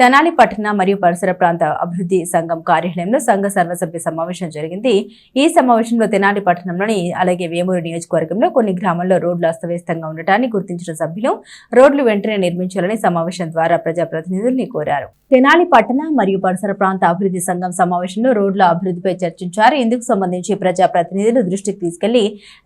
తెనాలి పట్టణ మరియు పరిసర ప్రాంత అభివృద్ధి సంఘం కార్యాలయంలో సంఘ సర్వసభ్య సమావేశం జరిగింది. ఈ సమావేశంలో తెనాలి పట్టణంలోని అలాగే వేమూరు నియోజకవర్గంలో కొన్ని గ్రామాల్లో రోడ్లు అస్తవ్యస్తంగా ఉండటాన్ని గుర్తించిన సభ్యులు రోడ్లు వెంటనే నిర్మించాలని సమావేశం ద్వారా ప్రజాప్రతినిధుల్ని కోరారు. తెనాలి పట్టణ మరియు పరిసర ప్రాంత అభివృద్ధి సంఘం సమావేశంలో రోడ్ల అభివృద్ధిపై చర్చించారు. ఇందుకు సంబంధించి ప్రజాప్రతినిధులు దృష్టికి తీసుకెళ్ళి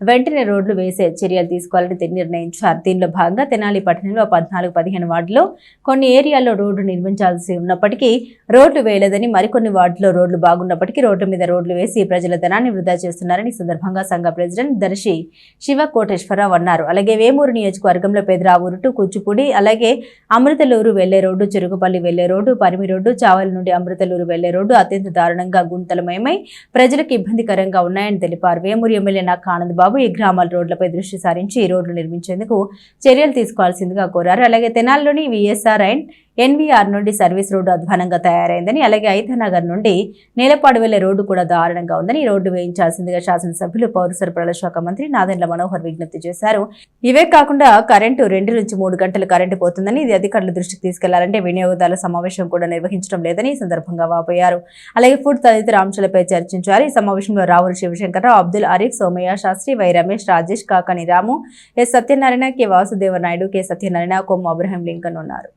వెంటనే రోడ్లు వేసే చర్యలు తీసుకోవాలని నిర్ణయించారు. దీనిలో భాగంగా తెనాలి పట్టణంలో పద్నాలుగు పదిహేను వార్డులో కొన్ని ఏరియాల్లో రోడ్డు నిర్మించాల్సి ఉన్నప్పటికీ రోడ్లు వేయలేదని మరికొన్ని వార్డుల్లో రోడ్లు బాగున్నప్పటికీ రోడ్ల మీద రోడ్లు వేసి ప్రజల ధనాన్ని వృధా చేస్తున్నారని సందర్భంగా సంఘ ప్రెసిడెంట్ దర్శి శివ కోటేశ్వరరావు అన్నారు. అలాగే వేమూరు నియోజకవర్గంలో పెదరావూరు టు కూచిపూడి అలాగే అమృతలూరు వెళ్ళే రోడ్డు చెరుగుపల్లి వెళ్ళే రోడ్డు పరిమి రోడ్డు చావల నుండి అమృతలూరు వెళ్ళే రోడ్డు అత్యంత దారుణంగా గుంతలమయమై ప్రజలకు ఇబ్బందికరంగా ఉన్నాయని తెలిపారు. వేమూరు ఎమ్మెల్యే నాక ఆనంద్ బాబు ఈ గ్రామాల రోడ్లపై దృష్టి సారించి ఈ రోడ్లు నిర్మించేందుకు చర్యలు తీసుకోవాల్సిందిగా కోరారు. అలాగే తెనాలిలోని V S R and N V R నుండి సర్వీస్ రోడ్డు అధ్వానంగా తయారైందని అలాగే ఐదనగర్ నుండి నేలపాడు వెళ్ళే రోడ్డు కూడా దారుణంగా ఉందని రోడ్డు వేయించాల్సిందిగా శాసనసభ్యులు పౌర సరఫరాల శాఖ మంత్రి నాదెండ్ల మనోహర్ విజ్ఞప్తి చేశారు. ఇవే కాకుండా కరెంటు రెండు నుంచి మూడు గంటలు కరెంటు పోతుందని ఇది అధికారుల దృష్టికి తీసుకెళ్ళాలంటే వినియోగదారుల సమావేశం కూడా నిర్వహించడం లేదని ఈ సందర్భంగా వాపోయారు. అలాగే ఫుడ్ తదితర అంశాలపై చర్చించారు. ఈ సమావేశంలో Ravula Sivashankarrao Abdul Arif Somaiah Sastry Y Ramesh Rajesh Kakani Ramu S Satyanarayana K Vasudeva Naidu K Satyanarayana Komma Abraham Lincoln ఉన్నారు.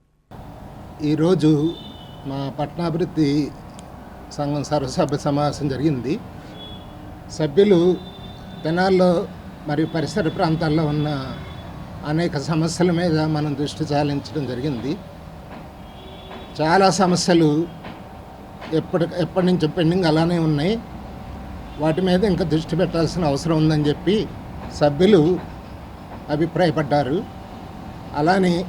ఈరోజు మా పట్టణాభివృద్ధి సంఘం సర్వసభ్య సమావేశం జరిగింది. సభ్యులు తెనాల్లో మరియు పరిసర ప్రాంతాల్లో ఉన్న అనేక సమస్యల మీద మనం దృష్టి చాలించడం జరిగింది. చాలా సమస్యలు ఎప్పటి ఎప్పటి నుంచో పెండింగ్ అలానే ఉన్నాయి. వాటి మీద ఇంకా దృష్టి పెట్టాల్సిన అవసరం ఉందని చెప్పి సభ్యులు అభిప్రాయపడ్డారు. అలానే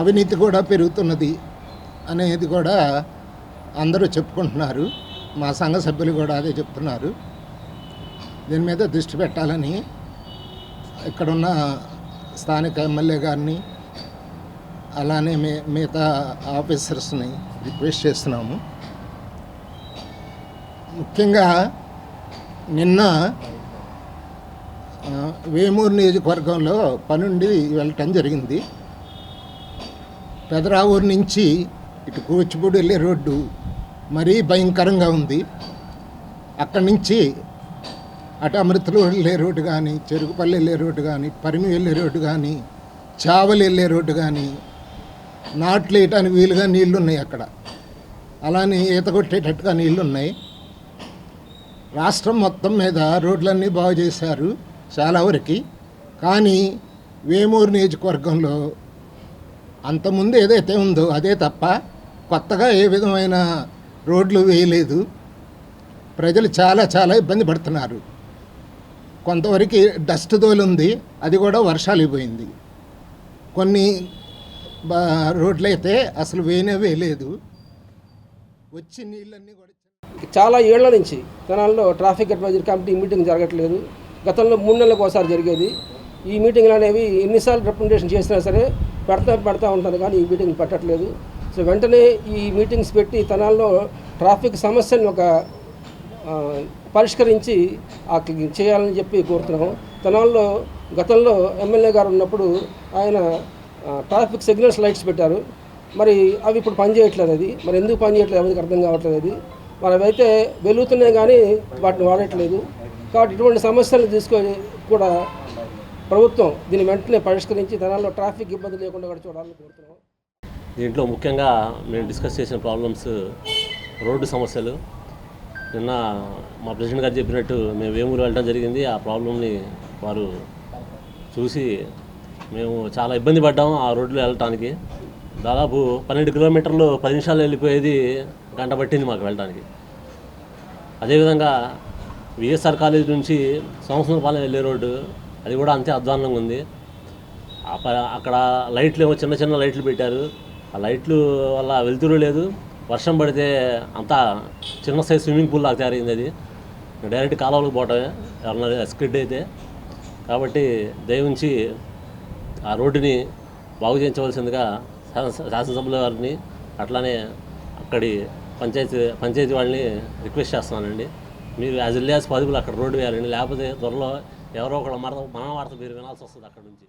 అవినీతి కూడా పెరుగుతున్నది అనేది కూడా అందరూ చెప్పుకుంటున్నారు. మా సంఘ సభ్యులు కూడా అదే చెప్తున్నారు. దీని మీద దృష్టి పెట్టాలని ఇక్కడున్న స్థానిక ఎమ్మెల్యే గారిని అలానే మే మిగతా ఆఫీసర్స్ని రిక్వెస్ట్ చేస్తున్నాము. ముఖ్యంగా నిన్న వేమూరు నియోజకవర్గంలో పనుండి వెళ్ళటం జరిగింది. పెదరావూరు నుంచి ఇటు కూచిపూడి వెళ్ళే రోడ్డు మరీ భయంకరంగా ఉంది. అక్కడి నుంచి అటు అమృతలు వెళ్ళే రోడ్డు కానీ చెరుకుపల్లి వెళ్ళే రోడ్డు కానీ పరిమి వెళ్ళే రోడ్డు కానీ చావలి వెళ్ళే రోడ్డు కానీ నాట్లు వేయటానికి వీలుగా నీళ్ళు ఉన్నాయి అక్కడ. అలానే ఈత కొట్టేటట్టుగా నీళ్ళు ఉన్నాయి రాష్ట్రం మొత్తం మీద రోడ్లన్నీ బాగు చేశారు చాలా వరకు. కానీ వేమూరు నియోజకవర్గంలో అంతకుముందు ఏదైతే ఉందో అదే తప్ప కొత్తగా ఏ విధమైన రోడ్లు వేయలేదు. ప్రజలు చాలా చాలా ఇబ్బంది పడుతున్నారు. కొంతవరకు డస్ట్ తోలుంది అది కూడా వర్షాలు అయిపోయింది కొన్ని బా రోడ్లు అయితే అసలు వేయనే వేయలేదు. వచ్చి నీళ్ళన్నీ కూడా చాలా ఏళ్ళ నుంచి తెనాల్లో ట్రాఫిక్ అడ్వైజర్ కమిటీ మీటింగ్ జరగట్లేదు. గతంలో మూడు నెలలకు ఒకసారి జరిగేది. ఈ మీటింగ్లు అనేవి ఎన్నిసార్లు రిప్రజెంటేషన్ చేసినా సరే పెడతా పెడతా ఉంటుంది కానీ ఈ మీటింగ్ పెట్టట్లేదు. సో వెంటనే ఈ మీటింగ్స్ పెట్టి తనాల్లో ట్రాఫిక్ సమస్యని ఒక పరిష్కరించి చేయాలని చెప్పి కోరుతున్నాము. తనాల్లో గతంలో ఎమ్మెల్యే గారు ఉన్నప్పుడు ఆయన ట్రాఫిక్ సిగ్నల్స్ లైట్స్ పెట్టారు. మరి అవి ఇప్పుడు పనిచేయట్లేదు అది. మరి ఎందుకు పనిచేయట్లేదు ఎవరికి అర్థం కావట్లేదు అది. మరి అవైతే వెలుగుతున్నాయి కానీ వాటిని వాడట్లేదు. కాబట్టి ఇటువంటి సమస్యలు తీసుకొని కూడా ప్రభుత్వం దీన్ని వెంటనే పరిష్కరించి తెనాల్లో ట్రాఫిక్ ఇబ్బంది లేకుండా కూడా చూడాలని కోరుతున్నాం. దీంట్లో ముఖ్యంగా మేము డిస్కస్ చేసిన ప్రాబ్లమ్స్ రోడ్డు సమస్యలు. నిన్న మా ప్రెసిడెంట్ గారు చెప్పినట్టు మేము వేమూరు వెళ్ళడం జరిగింది. ఆ ప్రాబ్లమ్ని వారు చూసి మేము చాలా ఇబ్బంది పడ్డాము ఆ రోడ్లో వెళ్ళటానికి. దాదాపు పన్నెండు కిలోమీటర్లు పది నిమిషాలు వెళ్ళిపోయేది గంట పట్టింది మాకు వెళ్ళడానికి అదేవిధంగా విఎస్ఆర్ కాలేజ్ నుంచి సంవత్సరం సంవత్సరపాలెం వెళ్ళే రోడ్డు అది కూడా అంతే అధ్వానంగా ఉంది. అక్కడ లైట్లు ఏమో చిన్న చిన్న లైట్లు పెట్టారు. ఆ లైట్లు వల్ల వెలుతురు లేదు. వర్షం పడితే అంతా చిన్న సైజ్ స్విమ్మింగ్ పూల్ లాగా తయారైంది అది. డైరెక్ట్ కాలువలకు పోవటమే. ఎవరన్నా స్కిడ్ అయితే. కాబట్టి దయవుంచి ఆ రోడ్డుని బాగు చేయించవలసిందిగా శాసన- శాసనసభ్యుల వారిని అట్లానే అక్కడి పంచాయతీ పంచాయతీ వాళ్ళని రిక్వెస్ట్ చేస్తున్నానండి. మీరు యాజ్ ఎల్ యాజ్ పాసిబుల్ అక్కడ రోడ్డు వేయాలండి. లేకపోతే త్వరలో ఎవరో ఒకళ్ళు మరద మన వార్త మీరు వినాల్సి వస్తుంది అక్కడ నుంచి.